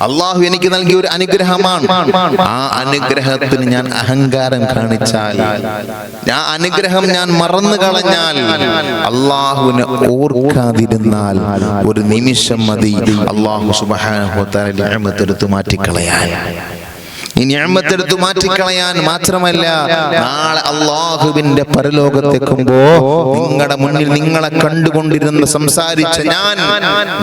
അള്ളാഹു എനിക്ക് നൽകിയ ഒരു അനുഗ്രഹമാണ്. ആ അനുഗ്രഹത്തിന് ഞാൻ അഹങ്കാരം കാണിച്ചാൽ ആ അനുഗ്രഹം ഞാൻ മറന്നു കളഞ്ഞാൽ അള്ളാഹുവിനെ ഓർക്കാതിരുന്നാൽ ഒരു നിമിഷം മതി. അള്ളാഹു സുബാനെടുത്ത് മാറ്റിക്കളയാൻ. ഈ ഞാമത്തെടുത്ത് മാറ്റിക്കളയാൻ മാത്രമല്ല നാളെ അള്ളാഹുവിന്റെ പരലോകത്തെക്കുമ്പോ നിങ്ങളുടെ മുന്നിൽ നിങ്ങളെ കണ്ടുകൊണ്ടിരുന്ന് സംസാരിച്ച ഞാൻ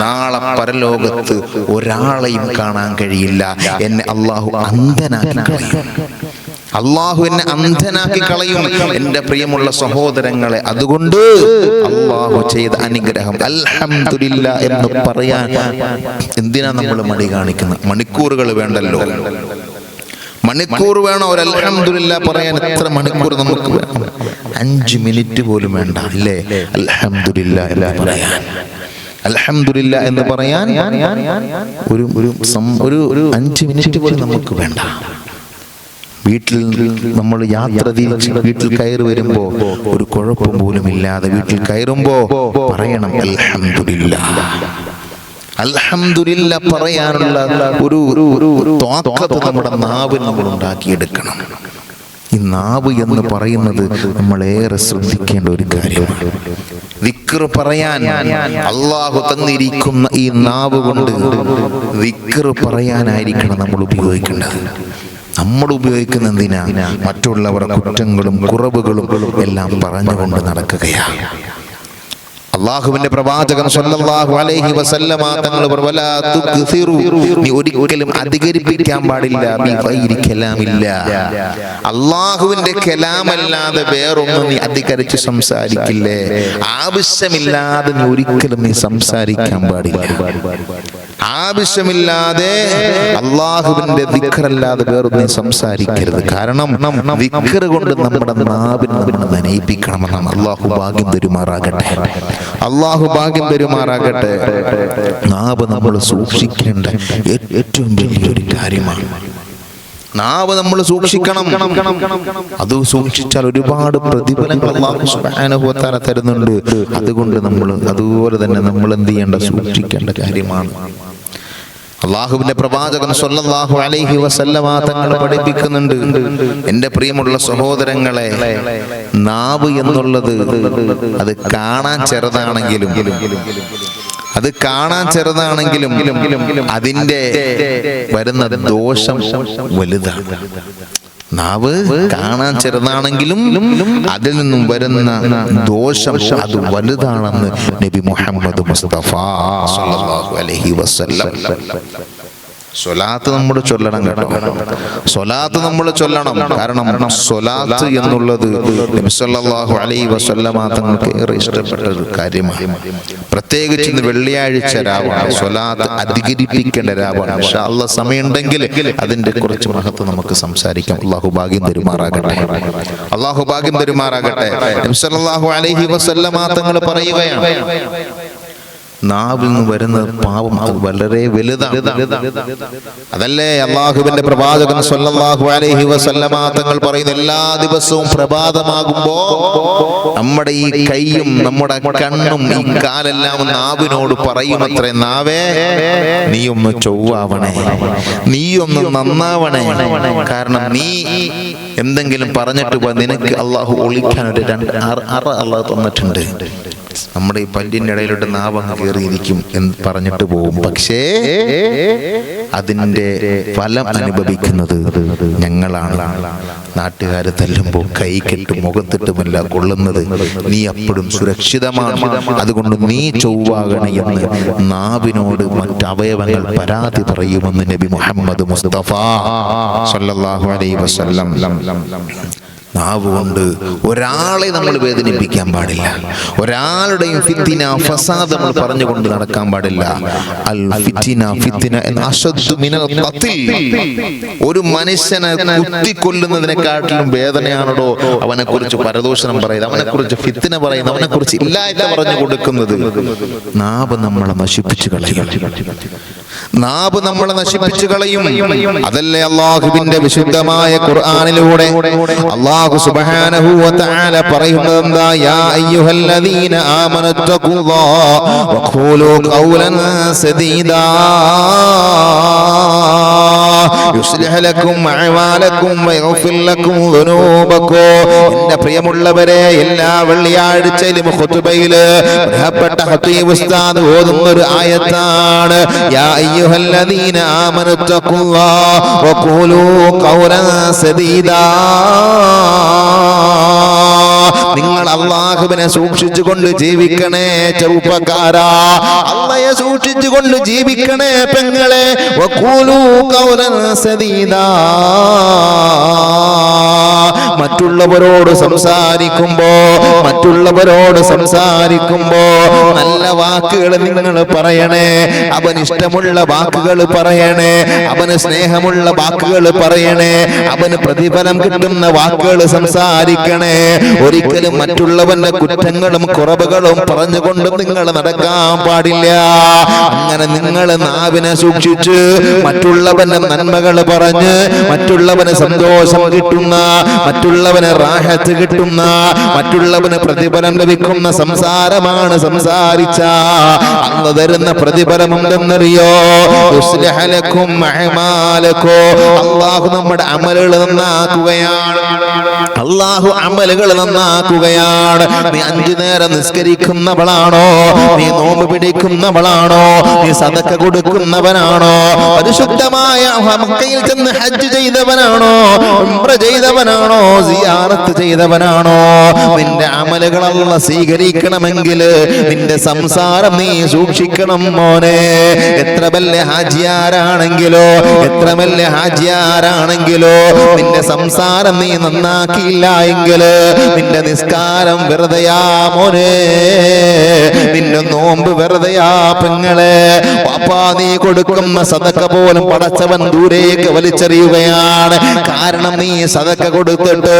നാളെ പരലോകത്ത് ഒരാളെയും കാണാൻ കഴിയില്ല. എന്നെ അള്ളാഹു അന്ധനാക്കി കളയും. അള്ളാഹു എന്നെ അന്ധനാക്കി കളയും. എന്റെ പ്രിയമുള്ള സഹോദരങ്ങളെ അതുകൊണ്ട് അള്ളാഹു ചെയ്ത അനുഗ്രഹം. അൽഹംദുലില്ല എന്ന് പറയാൻ എന്തിനാ നമ്മൾ മടി കാണിക്കുന്നത്? മണിക്കൂറുകൾ വേണ്ടല്ലോ. മണിക്കൂർ വേണം ഒരു അലഹമില്ല പറയാൻ. എത്ര മണിക്കൂർ നമുക്ക് വേണം? അഞ്ച് മിനിറ്റ് പോലും വേണ്ട അല്ലേ? അലഹമില്ല എന്ന് പറയാൻ. അലഹമില്ല എന്ന് പറയാൻ ഒരു ഒരു ഒരു അഞ്ച് മിനിറ്റ് പോലും നമുക്ക് വേണ്ട. വീട്ടിൽ നമ്മൾ യാത്ര തിരിച്ച് വീട്ടിൽ കയറി വരുമ്പോ ഒരു കുഴപ്പം പോലും ഇല്ലാതെ വീട്ടിൽ കയറുമ്പോ പറയണം അൽഹംദുലില്ല. അൽഹംദുലില്ല പറയാനുള്ള ഒരു നമ്മുടെ നാവ് നമ്മൾ ഉണ്ടാക്കിയെടുക്കണം. ഈ നാവ് എന്ന് പറയുന്നത് നമ്മളേറെ ശ്രദ്ധിക്കേണ്ട ഒരു കാര്യമാണ്. വിക്ർ പറയാൻ അള്ളാഹു തന്നിരിക്കുന്ന ഈ നാവ് കൊണ്ട് വിക്ർ പറയാനായിരിക്കണം നമ്മൾ ഉപയോഗിക്കേണ്ടത്. നമ്മൾ ഉപയോഗിക്കുന്ന എന്തിനാ? മറ്റുള്ളവരുടെ കുറ്റങ്ങളും കുറവുകളും എല്ലാം പറഞ്ഞുകൊണ്ട് നടക്കുകയാണ്. അള്ളാഹുവിന്റെ പ്രവാചകൻ സല്ലല്ലാഹു അലൈഹി തങ്ങൾ ഒരിക്കലും അധികരിപ്പിക്കാൻ പാടില്ല നീ ഗൈരി കലാമില്ല. അള്ളാഹുവിന്റെ കലാമല്ലാതെ വേറൊന്നും നീ അധികരിച്ച് സംസാരിക്കില്ലേ? ആവശ്യമില്ലാതെ നീ ഒരിക്കലും നീ സംസാരിക്കാൻ പാടില്ല. ആവശ്യമില്ലാതെ അള്ളാഹുവിന്റെ ദിക്കറല്ലാതെ വേറൊന്നും സംസാരിക്കരുത്. കാരണം ദിക്കർ കൊണ്ട് നമ്മുടെ നാവിനെ നനയിപ്പിക്കണമെന്നാണ്. അള്ളാഹു ഭാഗ്യം പെരുമാറാകട്ടെ അള്ളാഹു ഭാഗ്യം പെരുമാറാകട്ടെ നാവ് നമ്മൾ സൂക്ഷിക്കേണ്ട ഏറ്റവും വലിയൊരു കാര്യമാണ്. നാവ് നമ്മൾ സൂക്ഷിക്കണം. അത് സൂക്ഷിച്ചാൽ ഒരുപാട് പ്രതിഫലങ്ങൾ തരുന്നുണ്ട്. അതുകൊണ്ട് നമ്മൾ അതുപോലെ തന്നെ നമ്മൾ എന്ത് ചെയ്യേണ്ട? സൂക്ഷിക്കേണ്ട കാര്യമാണ്. അള്ളാഹുവിന്റെ പ്രവാചകൻ സ്വല്ലല്ലാഹു അലൈഹി വസല്ലമ തങ്ങൾ പഠിപ്പിക്കുന്നുണ്ട്. എന്റെ പ്രിയമുള്ള സഹോദരങ്ങളെ നാവ് എന്നുള്ളത് അത് കാണാൻ ചെറുതാണെങ്കിലും അത് കാണാൻ ചെറുതാണെങ്കിലും അതിന്റെ വരുന്ന ദോഷം വലുതാണ്. നാവ് കാണാൻ ചെറുതാണെങ്കിലും അതിൽ നിന്നും വരുന്ന ദോഷം അത് വലുതാണെന്ന് നബി മുഹമ്മദ് മുസ്തഫ അലൈഹി വസല്ലം സ്വലാത്ത് നമ്മൾ ചൊല്ലണം കേട്ടോ. സ്വലാത്ത് നമ്മൾ ചൊല്ലണം. കാരണം സ്വലാത്ത് എന്നുള്ളത് അലൈഹി വസല്ലമ തങ്ങൾക്ക് ഏറെ ഇഷ്ടപ്പെട്ട ഒരു കാര്യമാണ്. പ്രത്യേകിച്ച് ഇന്ന് വെള്ളിയാഴ്ച രാവാണ്. സ്വലാത്ത് അധികരിപ്പിക്കേണ്ട രാവാണ്. പക്ഷെ അള്ള സമയമുണ്ടെങ്കിൽ അതിന്റെ കുറച്ച് മഹത്വം നമുക്ക് സംസാരിക്കാം. അള്ളാഹു ഭാഗ്യം തരുമാറാകട്ടെ. അള്ളാഹു ഭാഗ്യം തരുമാറാകട്ടെ. അലൈഹി വസല്ലമ തങ്ങൾ പറയുകയാണ് നാവിൽ നിന്ന് വരുന്ന പാപം അത് വളരെ വലുതാണ്. അതല്ലേ അള്ളാഹുവിന്റെ പ്രവാചകൻ സല്ലല്ലാഹു അലൈഹി വസല്ലമ തങ്ങൾ പറയുന്ന എല്ലാ ദിവസവും പ്രഭാതമാകുമ്പോ നമ്മുടെ ഈ കൈയും നമ്മുടെ കണ്ണും ഈ കാലെല്ലാം നാവിനോട് പറയുമത്രേ നാവേ നീ ഒന്ന് ചൊവ്വാവണേ നീ ഒന്ന് നന്നാവണേ. കാരണം നീ എന്തെങ്കിലും പറഞ്ഞിട്ട് നിനക്ക് അള്ളാഹു ഒളിക്കാൻ ഒരു രണ്ട് അറ അള്ളാഹു തന്നിട്ടുണ്ട്. നമ്മുടെ ഈ പല്ലിന്റെ ഇടയിലോട്ട് നാവങ്ങ് കയറിയിരിക്കും എന്ന് പറഞ്ഞിട്ട് പോകും. പക്ഷേ അതിന്റെ ഫലം അനുഭവിക്കുന്നത് ഞങ്ങളാണ്. നാട്ടുകാരെ തല്ലുമ്പോൾ കൈ കെട്ട് മുഖത്തിട്ടുമല്ല കൊള്ളുന്നത്. നീ അപ്പോഴും സുരക്ഷിതമാണ്. അതുകൊണ്ട് നീ ചൊവ്വാകണേ എന്ന് നാവിനോട് മറ്റവയവങ്ങൾ പരാതി പറയുമെന്ന് നബി മുഹമ്മദ് മുസ്തഫ സല്ലല്ലാഹു അലൈഹി വസല്ലം നാവ് കൊണ്ട് ഒരാളെ നമ്മൾ വേദനിപ്പിക്കാൻ പാടില്ല. ഒരാളുടെയും ഫിത്തിന ഫസാദ് നമ്മൾ പറഞ്ഞുകൊണ്ട് നടക്കാൻ പാടില്ല. അൽ ഫിത്തിന ഫിത്തിന എന്ന അശദ്ദു മിനൽ. ഒരു മനുഷ്യനെ കുത്തിക്കൊല്ലുന്നതിനെക്കാട്ടിലും വേദനയാണോ അവനെ കുറിച്ച് പരദോഷണം പറയുന്നത്. അവനെ കുറിച്ച് ഫിത്തിന പറയുന്നത്. അവനെ കുറിച്ച് ഇല്ലായ്മ പറഞ്ഞു കൊടുക്കുന്നത് നാവ് നമ്മളെ നശിപ്പിച്ചു കളയും. നാവ് നമ്മളെ നശിപ്പിച്ചു കളയും. അതല്ലേ അള്ളാഹുവിന്റെ വിശുദ്ധമായ ഖുർആനിലൂടെ? അള്ളാഹു സുബ്ഹാനഹു വ തആല പറയുന്നത് എന്താ? യാ അയ്യുഹല്ലദീന ആമനു തഖുല്ലാഹ വഖൂലു ഖൗലൻ സദീദാ യുസ്ലിഹ് ലക്കും അഅമാലക്കും വയഗ്ഫിർ ലക്കും ദുനൂബക്കും. എന്റെ പ്രിയമുള്ളവരെ എല്ലാ വെള്ളിയാഴ്ചയിലും ഖുതുബയിൽ ബഹുപ്പെട്ട ഖതീബ് ഉസ്താദ് ഓതുന്ന ഒരു ആയത്താണ്. യാ അയ്യുഹല്ലദീന اتقوا الله وقولوا قولا സദീദാ. നിങ്ങൾ അള്ളാഹുവിനെ സൂക്ഷിച്ചുകൊണ്ട് ജീവിക്കണേ ചെറുപ്പക്കാരാ. അള്ളയെ സൂക്ഷിച്ചുകൊണ്ട് ജീവിക്കണേ പെങ്ങളെ. മറ്റുള്ളവരോട് സംസാരിക്കുമ്പോ മറ്റുള്ളവരോട് സംസാരിക്കുമ്പോ നല്ല വാക്കുകൾ നിങ്ങൾ പറയണേ. അവൻ ഇഷ്ടമുള്ള വാക്കുകൾ പറയണേ. അവന് സ്നേഹമുള്ള വാക്കുകൾ പറയണേ. അവന് പ്രതിഫലം കിട്ടുന്ന വാക്കുകൾ സംസാരിക്കണേ. ഒരിക്കലും മറ്റുള്ളവന്റെ കുറ്റങ്ങളും കുറവുകളും പറഞ്ഞുകൊണ്ട് നിങ്ങൾ നടക്കാൻ പാടില്ല. അങ്ങനെ നിങ്ങൾ നാവിനെ സൂക്ഷിച്ച് മറ്റുള്ളവന്റെ നന്മകൾ പറഞ്ഞ് മറ്റുള്ളവന് സന്തോഷം കിട്ടുന്ന മറ്റുള്ളവന് റാഹത്ത് കിട്ടുന്ന മറ്റുള്ളവന് പ്രതിഫലം ലഭിക്കുന്ന സംസാരമാണ് സംസാരിച്ച. അന്ന് തരുന്ന പ്രതിഫലം എന്തെന്നറിയോ യുസ്ലിഹ ലക്കും അഅമാലക്കോ. അള്ളാഹു നമ്മുടെ അമലുകൾ നന്നാക്കുകയാണ് അള്ളാഹു അമലുകൾ നന്നാക്കുകയാണ്. നീ അഞ്ചു നേരം നിസ്കരിക്കുന്നവളാണോ? നീ നോമ്പ് പിടിക്കുന്നവളാണോ? നീ സതക്ക കൊടുക്കുന്നവനാണോ? പരിശുദ്ധമായ മക്കയിൽ ചെന്ന് ഹജ്ജ് ചെയ്തവനാണോ? ഉംറ ചെയ്തവനാണോ? സിയാറത്ത് ചെയ്തവനാണോ? നിന്റെ അമലുകളല്ല സ്വീകരിക്കണമെങ്കിൽ നിന്റെ സംസാരം നീ സൂക്ഷിക്കണം മോനെ. എത്ര വലിയ ഹാജിയാരാണെങ്കിലോ എത്ര വലിയ ഹാജിയാരാണെങ്കിലോ നിന്റെ സംസാരം നീ നന്നാക്കിയില്ല എങ്കിൽ നിന്റെ നിസ്കാരം വെറുതെയാ മോനെ. നിന്റെ നോമ്പ് വെറുതെയാ പെങ്ങളെ. പാപ്പാ നീ കൊടുക്കുന്ന സതക്ക പോലും പടച്ചവൻ ദൂരേക്ക് വലിച്ചെറിയുകയാണ്. കാരണം നീ സതക്ക കൊടുത്തിട്ട്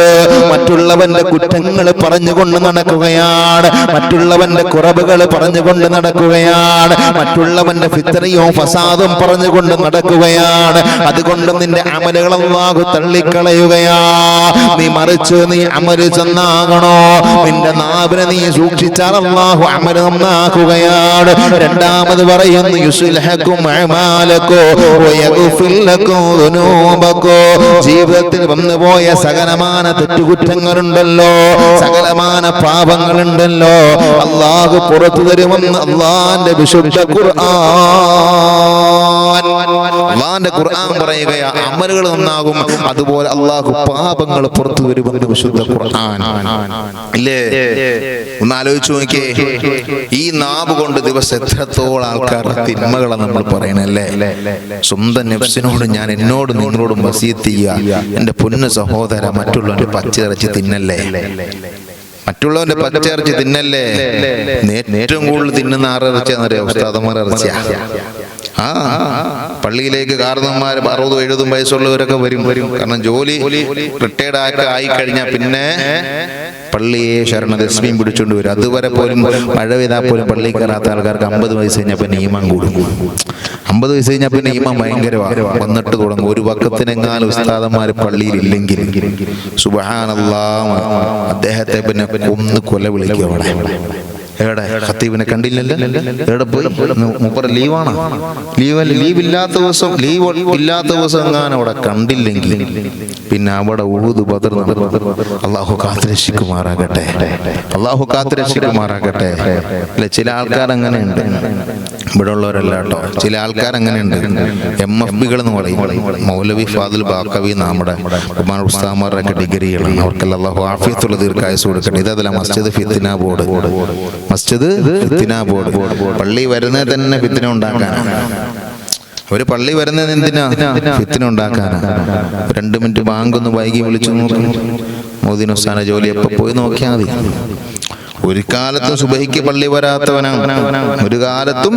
മറ്റുള്ളവന്റെ കുറ്റങ്ങൾ പറഞ്ഞുകൊണ്ട് നടക്കുകയാണ്. മറ്റുള്ളവന്റെ കുറവുകൾ പറഞ്ഞുകൊണ്ട് നടക്കുകയാണ്. മറ്റുള്ളവന്റെ ഫിത്രയും ഫസാദും പറഞ്ഞുകൊണ്ട് നടക്കുകയാണ്. അതുകൊണ്ട് നിന്റെ അമലുകൾ അല്ലാഹു തള്ളിക്കളയുകയാ. നീ മറിച്ച് നീ അമര് ചെന്നാകണോ? നിന്റെ നാവിനെ നീ സൂക്ഷിച്ചാൽ അള്ളാഹു അമൽ നന്നാക്കുകയാണ്. രണ്ടാമത് പറയുന്നു യുസ്ലിഹക്കും അഅമാലക്കോ വയഗ്ഫിർ ലക്കും ദുനൂബക്കോ. ജീവിതത്തിൽ വന്നുപോയ സകലമാന തെറ്റുകുറ്റങ്ങളുണ്ടല്ലോ സകലമാന പാപങ്ങളുണ്ടല്ലോ. അള്ളാഹു പുറത്തു തരുമെന്ന് അള്ളാന്റെ വിശുദ്ധ ഖുർആൻ. അള്ളാന്റെ ഖുർആൻ പറയുകയാ അമലുകൾ നന്നാകും അതുപോലെ അള്ളാഹു പാപങ്ങൾ പുറത്തു വരുമെന്ന് വിശുദ്ധ ഖുർആൻ ഇല്ലേ? ഒന്ന് ആലോചിച്ചു നോക്കിയേ. ഈ നാവ് കൊണ്ട് ദിവസം എത്രത്തോളം ആൾക്കാരുടെ തിന്മകളാണ് നമ്മൾ പറയണല്ലേ സ്വന്തം നെഫ്സിനോട് ഞാൻ എന്നോട് നിങ്ങളോടും വസീത്ത് എന്റെ പൊന്നു സഹോദര മറ്റുള്ളവന്റെ പച്ചിറച്ചി തിന്നല്ലേ? മറ്റുള്ളവന്റെ പച്ചിറച്ചി തിന്നല്ലേ? ഏറ്റവും കൂടുതൽ തിന്നുന്ന ആറിറച്ചിയാണെന്നറിയാം ഇറച്ചിയാ. ആ പള്ളിയിലേക്ക് കാരണന്മാർ അറുപതും എഴുപതും വയസ്സുള്ളവരൊക്കെ വരും വരും. കാരണം ജോലി റിട്ടയർഡ് ആയിട്ട് ആയി കഴിഞ്ഞാൽ പിന്നെ പള്ളിയെ ശരണദശ്മിയും പിടിച്ചോണ്ട് വരും. അതുവരെ പോലും മഴ പെയ്താൽ പോലും പള്ളിയിൽ കയറാത്ത ആൾക്കാർക്ക് അമ്പത് വയസ്സ് കഴിഞ്ഞാൽ പിന്നെ ഈമാൻ കൂടും. അമ്പത് വയസ്സ് കഴിഞ്ഞാൽ പിന്നെ നിയമം ഭയങ്കരമാണ് വന്നിട്ട് തുടങ്ങും. ഒരു പക്കത്തിനെങ്ങാനും ഉസ്താദന്മാർ പള്ളിയിൽ ഇല്ലെങ്കിൽ സുബഹാനല്ലാ അദ്ദേഹത്തെ പിന്നെ ഒന്ന് കൊല വിളിക്കും അവിടെ. എവിടെ? ഖത്തീബിനെ കണ്ടില്ലല്ലോ? എവിടെ പോയി? മുപ്പറ ലീവാണ്. ലീവ് ലീവ് ഇല്ലാത്ത ദിവസം ലീവ് ഇല്ലാത്ത ദിവസം എങ്ങാനും അവിടെ കണ്ടില്ലെങ്കിൽ പിന്നെ അവിടെ ഉഴുതു ബദർ അള്ളാഹു കാത്തുരക്ഷിക്കുമാറാകട്ടെ. അള്ളാഹു കാത്തുരക്ഷിക്കുമാറാകട്ടെ. അല്ലെ ചില ആൾക്കാർ അങ്ങനെയുണ്ട്. ഇവിടെ ഉള്ളവരല്ല കേട്ടോ. ചില ആൾക്കാർ അങ്ങനെയുണ്ട്. എം എഫ് ബികൾ എന്ന് പറയും. മൗലവി ഫാദുൽ ബാക്കവി നമ്മുടെ ഉമാൻ ഉസ്താമാരുടെ ഡിഗ്രികളാണ് അവർക്കെല്ലാം അള്ളാഹു ആഫിയത്തുള്ള ദീർഘായുസ് കൊടുക്കട്ടെ. ഇതല്ല മസ്ജിദ് ഫിത്തിന ബോർഡ്. മസ്ജിദ് ബോർഡ്. പള്ളി വരുന്നത് തന്നെ ഫിത്തിന ഉണ്ടാക്കാനാണ്. ഒരു പള്ളി വരുന്നത് എന്തിനാ? ഫിത്തിന ഉണ്ടാക്കാനാ രണ്ട് മിനിറ്റ് ബാങ്ക് ഒന്ന് വൈകി വിളിച്ചു നോക്കും. മോദിൻ ഉസ്താന ജോലി എപ്പോ പോയി നോക്കിയാൽ മതി. ഒരു കാലത്തും സുബഹിക്ക് പള്ളി വരാത്തവനാണ്. ഒരു കാലത്തും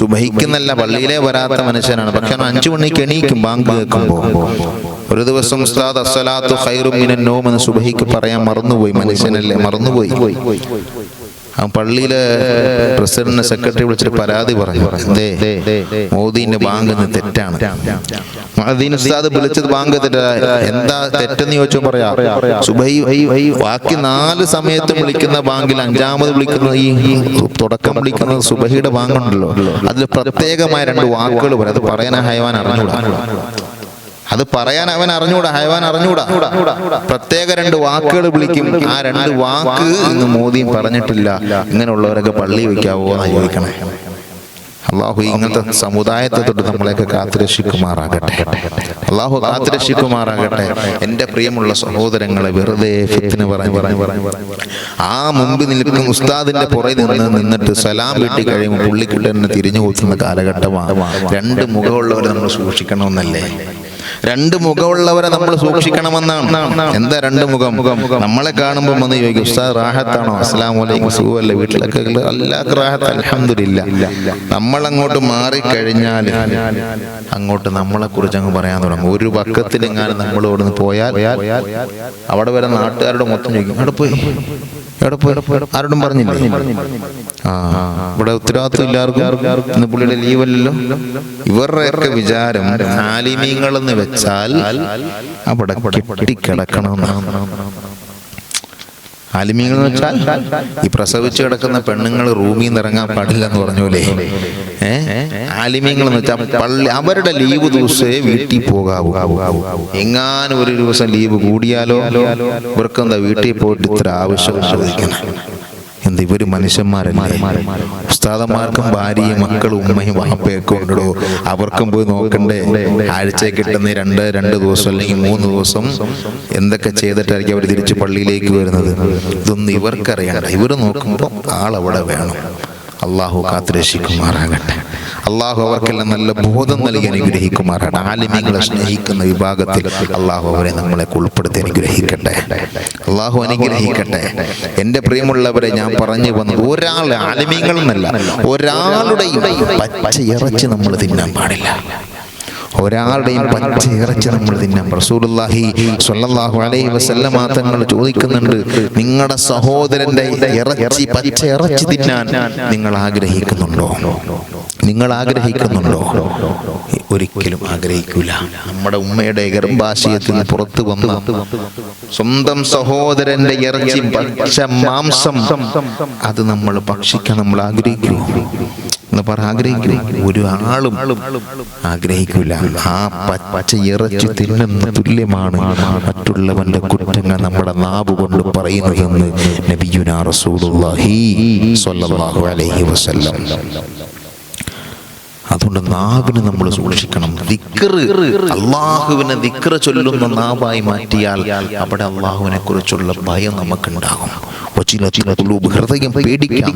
സുബഹിക്കുന്നല്ല പള്ളിയിലെ വരാത്ത മനുഷ്യനാണ്. പക്ഷെ അവൻ അഞ്ചു മണിക്ക് എണീക്കും ബാങ്ക് കേൾക്കുമ്പോ. ഒരു ദിവസം ഉസ്താദ് അസ്സലാത്തു നൗം എന്ന് സുബഹിക്ക് പറയാൻ മറന്നുപോയി മനുഷ്യനല്ലേ? മറന്നുപോയി. ആ പള്ളിയിലെ പ്രസിഡന്റിനെ സെക്രട്ടറി വിളിച്ചിട്ട് പരാതി പറഞ്ഞു. മോദിന്റെ ബാങ്ക് തെറ്റാണ്. ഉസ്താദ് വിളിച്ചത് ബാങ്ക് തെറ്റാ. എന്താ തെറ്റെന്ന് ചോദിച്ചോ പറയാ. സുബൈ ബാക്കി നാല് സമയത്തും വിളിക്കുന്ന ബാങ്കിൽ അഞ്ചാമത് വിളിക്കുന്ന ഈ തുടക്കം വിളിക്കുന്ന സുബഹിയുടെ ബാങ്കുണ്ടല്ലോ. അതിൽ പ്രത്യേകമായ രണ്ട് വാക്കുകൾ പറയാം അത് പറയാൻ ഹൈവാൻ അറിഞ്ഞൂടാ അത് പറയാൻ അവൻ അറിഞ്ഞൂടാ ഹൈവാൻ അറിഞ്ഞൂടാ പ്രത്യേക രണ്ട് വാക്കുകൾ വിളിക്കും. ആ രണ്ട് വാക്ക് ഇന്ന് മോദിയും പറഞ്ഞിട്ടില്ല. ഇങ്ങനെയുള്ളവരൊക്കെ പള്ളി വയ്ക്കാവോ എന്ന് ചോദിക്കണേ. അള്ളാഹു ഇങ്ങനത്തെ സമുദായത്തെ തൊട്ട് നമ്മളെയൊക്കെ കാത്തുരക്ഷിക്കുമാറാകട്ടെ. അള്ളാഹു കാത്തുരക്ഷിക്കുമാറാകട്ടെ. എന്റെ പ്രിയമുള്ള സഹോദരങ്ങളെ വെറുതെ ഫിത്തിന് പറഞ്ഞു പറഞ്ഞു പറഞ്ഞു ആ മുമ്പ് നിൽക്കുന്ന ഉസ്താദിന്റെ പുറകെ നിന്ന് നിന്നിട്ട് സലാം വീട്ടി കഴിയുമ്പോൾ പുള്ളിക്കുള്ളിൽ തന്നെ തിരിഞ്ഞു കൂത്തുന്ന കാലഘട്ടമാണ്. രണ്ട് മുഖമുള്ളവരെ നമ്മൾ സൂക്ഷിക്കണമെന്നല്ലേ? രണ്ട് മുഖമുള്ളവരെ നമ്മൾ സൂക്ഷിക്കണമെന്നാണ്. എന്താ രണ്ട് മുഖം? നമ്മളെ കാണുമ്പോൾ വന്ന് ചോദിക്കും ഉസ്താദ് റാഹത്താണോ? അസ്ലാം വലൈക്കും സുഖമല്ലേ? വീട്ടിലൊക്കെ അല്ലാത്ത റാഹത്ത് അലഹമില്ല നമ്മൾ അങ്ങോട്ട് മാറിക്കഴിഞ്ഞാൽ അങ്ങോട്ട് നമ്മളെ കുറിച്ച് അങ്ങ് പറയാൻ തുടങ്ങും. ഒരു പക്കത്തിലെങ്ങാനും നമ്മൾ ഇവിടെ നിന്ന് പോയാൽ അവിടെ വരെ നാട്ടുകാരുടെ മൊത്തം ചോദിക്കും അവിടെ പോയി? എവിടെ പോയി? ആരോടും പറഞ്ഞില്ലേ? ഇവിടെ ഉത്തരവാദിത്വം എല്ലാവർക്കും. ഇന്ന് പുള്ളിയുടെ ലീവല്ലല്ലോ ഇവരുടെയൊക്കെ വിചാരം ആലിമീങ്ങൾ എന്ന് വെച്ചാൽ അവിടെ കെട്ടിക്കിടക്കണമെന്നാണ് ആലിമീങ്ങൾ എന്ന് വെച്ചാൽ ഈ പ്രസവിച്ച് കിടക്കുന്ന പെണ്ണുങ്ങൾ റൂമിൽ നിന്ന് ഇറങ്ങാൻ പാടില്ല എന്ന് പറഞ്ഞോലേ ആലിമീങ്ങൾ എന്ന് വെച്ചാൽ പള്ളി അവരുടെ ലീവ് ദിവസേ വീട്ടിൽ പോകാവുക എങ്ങാനും ഒരു ദിവസം ലീവ് കൂടിയാലോ? ഇവർക്കെന്താ വീട്ടിൽ പോയിട്ട് ഇത്ര ആവശ്യം ചോദിക്കണം? എന്ത് ഇവർ മനുഷ്യന്മാരല്ലേ? ഉസ്താദന്മാർക്കും ഭാര്യയും മക്കളും ഉമ്മയും വാപ്പയൊക്കെ ഉണ്ടോ അവർക്കും പോയി നോക്കണ്ടേ? ആഴ്ച കിട്ടുന്ന രണ്ട് രണ്ട് ദിവസം അല്ലെങ്കിൽ മൂന്ന് ദിവസം എന്തൊക്കെ ചെയ്തിട്ടായിരിക്കും അവർ തിരിച്ച് പള്ളിയിലേക്ക് വരുന്നത്? ഇതൊന്നും ഇവർക്കറിയണ്ട. ഇവർ നോക്കുമ്പോൾ ആളവിടെ വേണം. അള്ളാഹു കാത്തുരക്ഷിക്കുമാറാകട്ടെ. അള്ളാഹു അവർക്കെല്ലാം നല്ല ബോധം നൽകി അനുഗ്രഹിക്കുമാറാകട്ടെ. ആലിമ്യങ്ങളെ സ്നേഹിക്കുന്ന വിഭാഗത്തിൽ അള്ളാഹു അവരെ നമ്മളെ ഉൾപ്പെടുത്തി അനുഗ്രഹിക്കട്ടെ. അള്ളാഹു അനുഗ്രഹിക്കട്ടെ. എന്റെ പ്രിയമുള്ളവരെ ഞാൻ പറഞ്ഞു വന്നത് ഒരാൾ ആലിമ്യങ്ങൾ എന്നല്ല ഒരാളുടെയും പച്ച ഇറച്ചി നമ്മൾ തിന്നാൻ പാടില്ല. ഒരാളുടെയും പച്ച ഇറച്ചി നമ്മൾ റസൂലുള്ളാഹി സ്വല്ലല്ലാഹു അലൈഹി വസല്ലമ തങ്ങൾ ചോദിക്കുന്നുണ്ട് നിങ്ങളുടെ സഹോദരന്റെ ഇറച്ചി പച്ച ഇറച്ചി തിന്നാൻ നിങ്ങൾ ആഗ്രഹിക്കുന്നുണ്ടോ? നിങ്ങൾ ആഗ്രഹിക്കുന്നുണ്ടോ? ഒരിക്കലും ആഗ്രഹിക്കൂല. നമ്മുടെ ഉമ്മയുടെ ഗർഭാശയത്തിൽ പുറത്തു വന്ന സ്വന്തം സഹോദരന്റെ ഇറച്ചി പച്ച മാംസം അത് നമ്മൾ ഭക്ഷിക്കാൻ നമ്മൾ ആഗ്രഹിക്കുമോ എന്ന് പറ ആഗ്രഹിക്കും ഒരു ആളും ആഗ്രഹിക്കില്ല ആ പച്ച ഇറച്ചി തിന്നുന്ന തുല്യമാണ് മറ്റുള്ളവന്റെ കുറ്റങ്ങൾ നമ്മുടെ നാവ് കൊണ്ട് പറയുന്നതെന്ന് നബിയുനാ റസൂലുള്ളാഹി അലൈഹി വസല്ലം. അതുകൊണ്ട് നാവിനെ നമ്മൾ സൂക്ഷിക്കണം. അള്ളാഹുവിനെ ദിക്ര ചൊല്ലുന്ന നാവായി മാറ്റിയാൽ അവിടെ അള്ളാഹുവിനെ കുറിച്ചുള്ള ഭയം നമുക്കുണ്ടാകും. ഹൃദയം പേടിക്കാം.